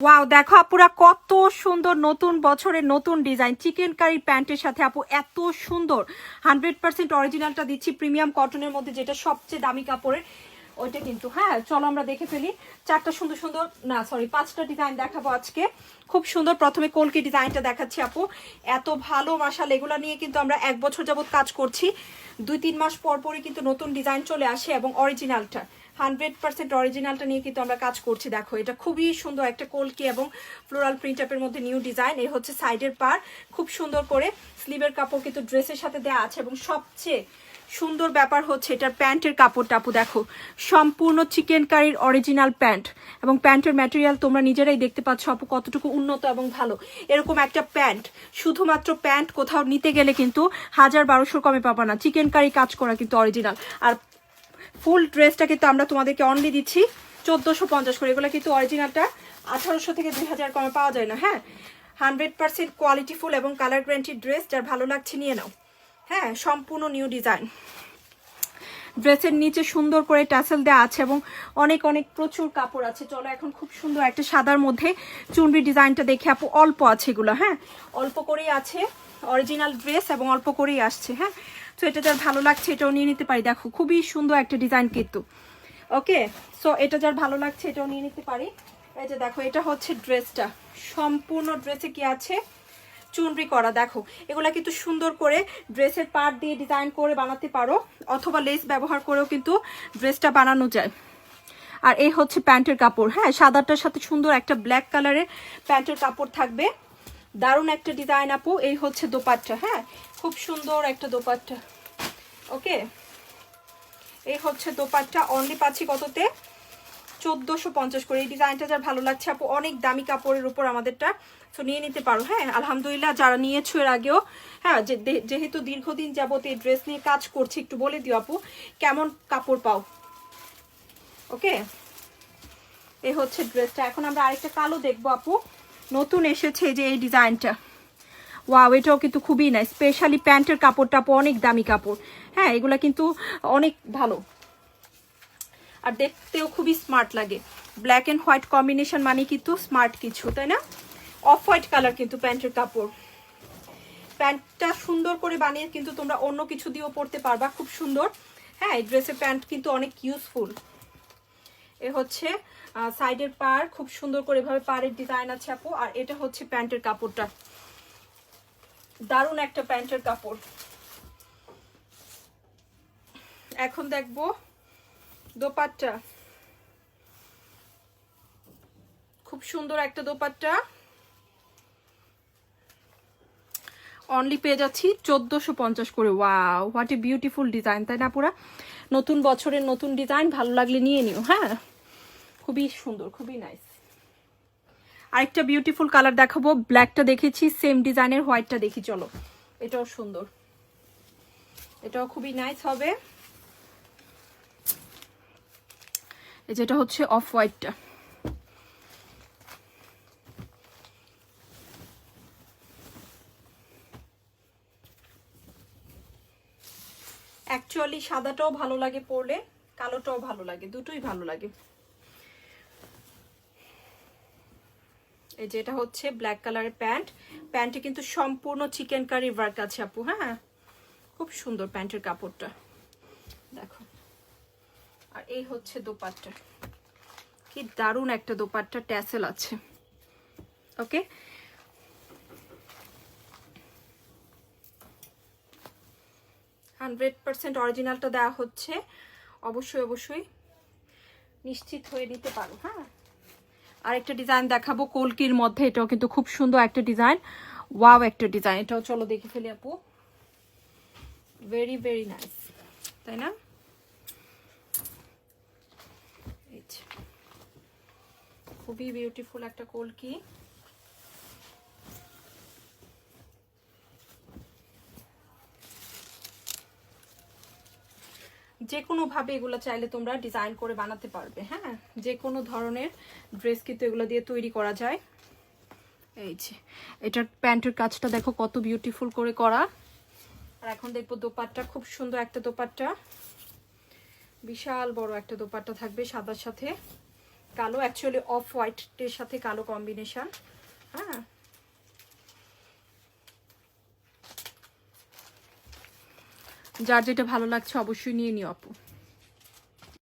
Wow দেখো আপুরা কত সুন্দর নতুন বছরের নতুন ডিজাইন চিকেন কারি প্যান্টের সাথে আপু, এত সুন্দর। হান্ড্রেড পার্সেন্ট অরিজিনালটা দিচ্ছি প্রিমিয়াম কটনের মধ্যে যেটা সবচেয়ে দামি কাপড়ের, ওইটা কিন্তু হ্যাঁ চলো আমরা দেখে ফেলি। চারটা সুন্দর সুন্দর, না সরি পাঁচটা ডিজাইন দেখাবো আজকে। খুব সুন্দর, প্রথমে কলকি ডিজাইনটা দেখাচ্ছি আপু। এত ভালো মাসাল এগুলো নিয়ে কিন্তু আমরা এক বছর যাবত কাজ করছি। দুই, তিন মাস পর পরই কিন্তু নতুন ডিজাইন চলে আসে এবং অরিজিনালটা হান্ড্রেড পার্সেন্ট অরিজিনালটা নিয়ে কিন্তু আমরা কাজ করছি। দেখো, এটা খুবই সুন্দর একটা কলকি এবং ফ্লোরাল প্রিন্ট আপের মধ্যে নিউ ডিজাইন এই হচ্ছে সাইডের পার খুব সুন্দর করে স্লিভের কাপড় কিন্তু ড্রেসের সাথে দেওয়া আছে এবং সবচেয়ে সুন্দর ব্যাপার হচ্ছে এটার প্যান্টের কাপড় টাপু দেখো, সম্পূর্ণ চিকেন কারির অরিজিনাল প্যান্ট এবং প্যান্টের ম্যাটেরিয়াল তোমরা নিজেরাই দেখতে পাচ্ছ আপু, কতটুকু উন্নত এবং ভালো। এরকম একটা প্যান্ট, শুধুমাত্র প্যান্ট কোথাও নিতে গেলে কিন্তু হাজার বারোশোর কমে পাবা না। চিকেন কারি কাজ করা কিন্তু অরিজিনাল আর ফুল ড্রেসটা কিন্তু আমরা তোমাদেরকে অনলি দিচ্ছি চোদ্দোশো পঞ্চাশ করে। এগুলো কিন্তু অরিজিনালটা আঠারোশো থেকে দুই হাজার কমে পাওয়া যায় না হ্যাঁ? হান্ড্রেড পার্সেন্ট কোয়ালিটিফুল এবং কালার গ্যারান্টি ড্রেস যার ভালো লাগছে নিয়ে নাও। হ্যাঁ সম্পূর্ণ নিউ ডিজাইন ড্রেসের নিচে সুন্দর করে টাসেল দেওয়া আছে এবং অনেক অনেক প্রচুর কাপড় আছে। চলো এখন খুব সুন্দর একটা সাদার মধ্যে চুনরি ডিজাইনটা দেখে আপু, অল্প আছে এগুলো হ্যাঁ? অল্প করেই আছে অরিজিনাল ড্রেস এবং অল্প করেই আসছে হ্যাঁ? তো এটা যার ভালো লাগছে, এটাও নিয়ে নিতে পারি। দেখো, খুবই সুন্দর একটা ডিজাইন কিন্তু। ওকে সো এটা যার ভালো লাগছে, এটাও নিয়ে নিতে পারি। এই যে দেখো, এটা হচ্ছে ড্রেসটা সম্পূর্ণ ড্রেসে কি আছে? চুনরি করা, দেখো। এগুলা কিন্তু সুন্দর করে ড্রেসের পার্ট দিয়ে ডিজাইন করে বানাতে পারো, অথবা লেস ব্যবহার করেও কিন্তু ড্রেসটা বানানো যায়। আর এই হচ্ছে প্যান্টের কাপড় হ্যাঁ? সাদাটার সাথে সুন্দর একটা ব্ল্যাক কালারের প্যান্টের কাপড় থাকবে। দারুণ একটা ডিজাইন আপু, এই হচ্ছে দোপাট্টা হ্যাঁ? খুব সুন্দর একটা দোপাট্টা, ওকে? এই হচ্ছে দোপাট্টা অনলি পাচ্ছি কততে? চোদ্দোশো পঞ্চাশ করে। এই ডিজাইনটা যার ভালো লাগছে আপু, অনেক দামি কাপড়ের উপর আমাদেরটা তো নিয়ে নিতে পারো হ্যাঁ? আলহামদুলিল্লাহ, যারা নিয়েছো এর আগেও হ্যাঁ যেহেতু দীর্ঘদিন যাবত এই ড্রেস নিয়ে কাজ করছি, একটু বলে দিও আপু, কেমন কাপড় পাও? ওকে? এই হচ্ছে ড্রেসটা এখন আমরা আরেকটা কালো দেখব আপু। নতুন এসেছে যে এই ডিজাইনটা। ওয়াও এটাও কিন্তু খুবই নাই স্পেশালি প্যান্টের কাপড় টাপড় অনেক দামি কাপড়। হ্যাঁ এগুলা কিন্তু অনেক ভালো। আর দেখতেও খুবই স্মার্ট লাগে। ব্ল্যাক অ্যান্ড হোয়াইট কম্বিনেশন মানে কিন্তু স্মার্ট কিছু, তাই না? অফ হোয়াইট কালার কিন্তু প্যান্টের কাপড়। প্যান্টটা সুন্দর করে বানিয়ে কিন্তু তোমরা অন্য কিছু দিয়েও পরতে পারবা, খুব সুন্দর। হ্যাঁ এই ড্রেসের প্যান্ট কিন্তু অনেক ইউজফুল এ হচ্ছে সাইডের পার খুব সুন্দর করে এভাবে পাড়ের ডিজাইন আছে আপু, আর এটা হচ্ছে প্যান্টের কাপড়টা। দারুণ একটা প্যান্টের কাপড়। এখন দেখব দোপাট্টা। খুব সুন্দর একটা দোপাট্টা। অনলি পেয়ে যাচ্ছি চোদ্দোশো পঞ্চাশ করে। Wow what a beautiful design তাই না পুরা নতুন বছরের নতুন ডিজাইন ভালো লাগলে নিয়ে নিও হ্যাঁ? খুবই সুন্দর, খুবই নাইস আরেকটা বিউটিফুল কালার দেখাবো ব্ল্যাকটা দেখেছি সেম ডিজাইনের হোয়াইটটা দেখি, চলো। এটাও সুন্দর। এটাও খুবই নাইস হবে। যেটা হচ্ছে অফ হোয়াইটটা অ্যাকচুয়ালি সাদাটাও ভালো লাগে পরলে, কালোটাও ভালো লাগে, দুটোই ভালো লাগে। এই যেটা হচ্ছে ব্ল্যাক কালারের প্যান্ট। প্যান্টে কিন্তু সম্পূর্ণ চিকেন কারি ওয়ার্ক আছে আপু হ্যাঁ? খুব সুন্দর প্যান্টের কাপড়টা। দেখো। আর এই হচ্ছে দোপাট্টা। কি দারুণ একটা দোপাট্টা ট্যাসেল আছে। ওকে? হান্ড্রেড পার্সেন্ট অরিজিনালটা দেওয়া হচ্ছে। অবশ্যই অবশ্যই নিশ্চিত হয়ে নিতে পারো হ্যাঁ? আরেকটা ডিজাইন দেখাবো। কলকির মধ্যে এটাও কিন্তু খুব সুন্দর একটা ডিজাইন ওয়াও একটা ডিজাইন এটাও চলো দেখে ফেলি আপু। ভেরি ভেরি নাইস তাই না? খুবই বিউটিফুল একটা কলকি। যে কোনো ভাবে এগুলো চাইলে তোমরা ডিজাইন করে বানাতে পারবে হ্যাঁ? যে কোনো ধরনের ড্রেস কিন্তু এগুলো দিয়ে তৈরি করা যায়। এই যে, এটার প্যান্টের কাজটা দেখো কত বিউটিফুল করে করা। আর এখন দেখব দোপাট্টা, খুব সুন্দর একটা দোপাট্টা। বিশাল বড় একটা দোপাট্টা থাকবে সাদার সাথে। কালো অ্যাকচুয়ালি অফ হোয়াইটের সাথে কালো কম্বিনেশন হ্যাঁ? যার যেটা ভালো লাগছে অবশ্যই নিয়ে নিও আপু।